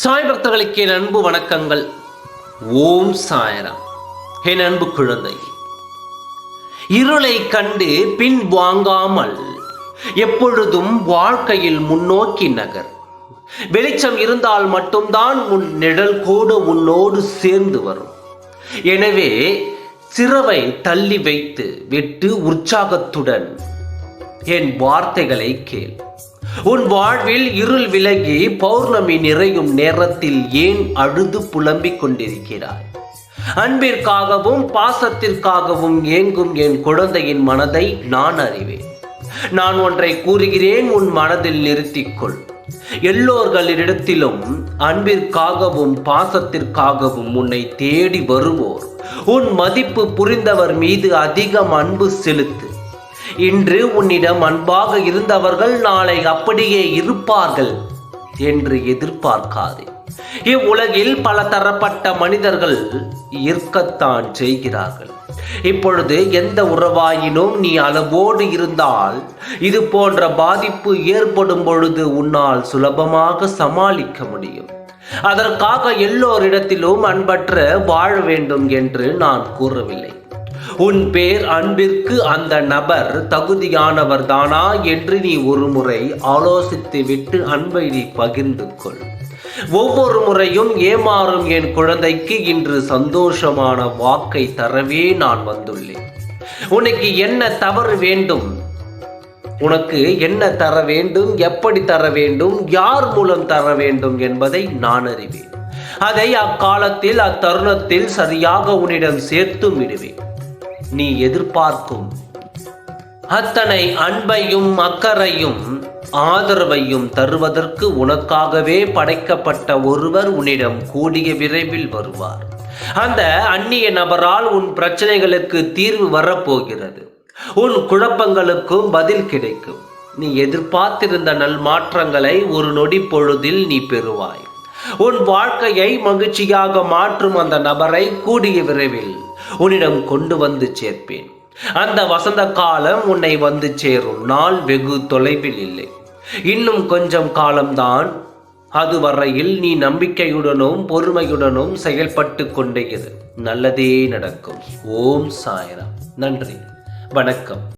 சாய் பக்தர்களுக்கு என் அன்பு வணக்கங்கள். ஓம் சாயராம். என் அன்பு குழந்தை. இருளை கண்டு பின் வாங்காமல் எப்பொழுதும் வாழ்க்கையில் முன்னோக்கி நகர். வெளிச்சம் இருந்தால் மட்டும்தான் உன் நிழல் கூட உன்னோடு சேர்ந்து வரும். எனவே சிறவை தள்ளி வைத்து விட்டு உற்சாகத்துடன் என் வார்த்தைகளை கேள். உன் வாழ்வில் இருள் விலகி பௌர்ணமி நிறையும் நேரத்தில் ஏன் அழுது புலம்பிக் கொண்டிருக்கிறாய்? அன்பிற்காகவும் பாசத்திற்காகவும் ஏங்கும் என் குழந்தையின் மனதை நான் அறிவேன். நான் ஒன்றை கூறுகிறேன் உன் மனதில் நிறுத்திக்கொள். எல்லோர்களிடத்திலும் அன்பிற்காகவும் பாசத்திற்காகவும் உன்னை தேடி வருவோர். உன் மதிப்பு புரிந்தவர் மீது அதிகம் அன்பு செலுத்து. இன்று உன்னிடம் அன்பாக இருந்தவர்கள் நாளை அப்படியே இருப்பார்கள் என்று எதிர்பார்க்காதே. இவ்வுலகில் பல தரப்பட்ட மனிதர்கள் இருக்கத்தான் செய்கிறார்கள். இப்பொழுது எந்த உறவாயினும் நீ அளவோடு இருந்தால் இது போன்ற பாதிப்பு ஏற்படும் பொழுது உன்னால் சுலபமாக சமாளிக்க முடியும். அதற்காக எல்லோரிடத்திலும் அன்பற்ற வாழ வேண்டும் என்று நான் கூறவில்லை. உன் பேர் அன்பிற்கு அந்த நபர் தகுதியானவர் தானா என்று நீ ஒருமுறை ஆலோசித்து விட்டு அன்பை நீ பகிர்ந்து கொள். ஒவ்வொரு முறையும் ஏமாறும் என் குழந்தைக்கு இன்று சந்தோஷமான வாக்கை தரவே நான் வந்துள்ளேன். உனக்கு என்ன தவறு வேண்டும்? உனக்கு என்ன தர வேண்டும்? எப்படி தர வேண்டும்? யார் மூலம் தர வேண்டும் என்பதை நான் அறிவேன். அதை அக்காலத்தில் அத்தருணத்தில் சரியாக உன்னிடம் சேர்த்தும் விடுவேன். நீ எதிர்பார்க்கும் அத்தனை அன்பையும் அக்கறையும் ஆதரவையும் தருவதற்கு உனக்காகவே படைக்கப்பட்ட ஒருவர் உன்னிடம் கூடிய விரைவில் வருவார். அந்த அந்நிய நபரால் உன் பிரச்சனைகளுக்கு தீர்வு வரப்போகிறது. உன் குழப்பங்களுக்கும் பதில் கிடைக்கும். நீ எதிர்பார்த்திருந்த நல் மாற்றங்களை ஒரு நொடி பொழுதில் நீ பெறுவாய். உன் வாழ்க்கையை மகிழ்ச்சியாக மாற்றும் அந்த நபரை கூடிய விரைவில் உன்னிடம் கொண்டு வந்து சேர்ப்பேன். அந்த வசந்த காலம் உன்னை வந்து சேரும் நாள் வெகு தொலைவில் இல்லை. இன்னும் கொஞ்சம் காலம்தான். அதுவரையில் நீ நம்பிக்கையுடனும் பொறுமையுடனும் செயல்பட்டு கொண்டே இரு. நல்லதே நடக்கும். ஓம் சாய்ராம். நன்றி. வணக்கம்.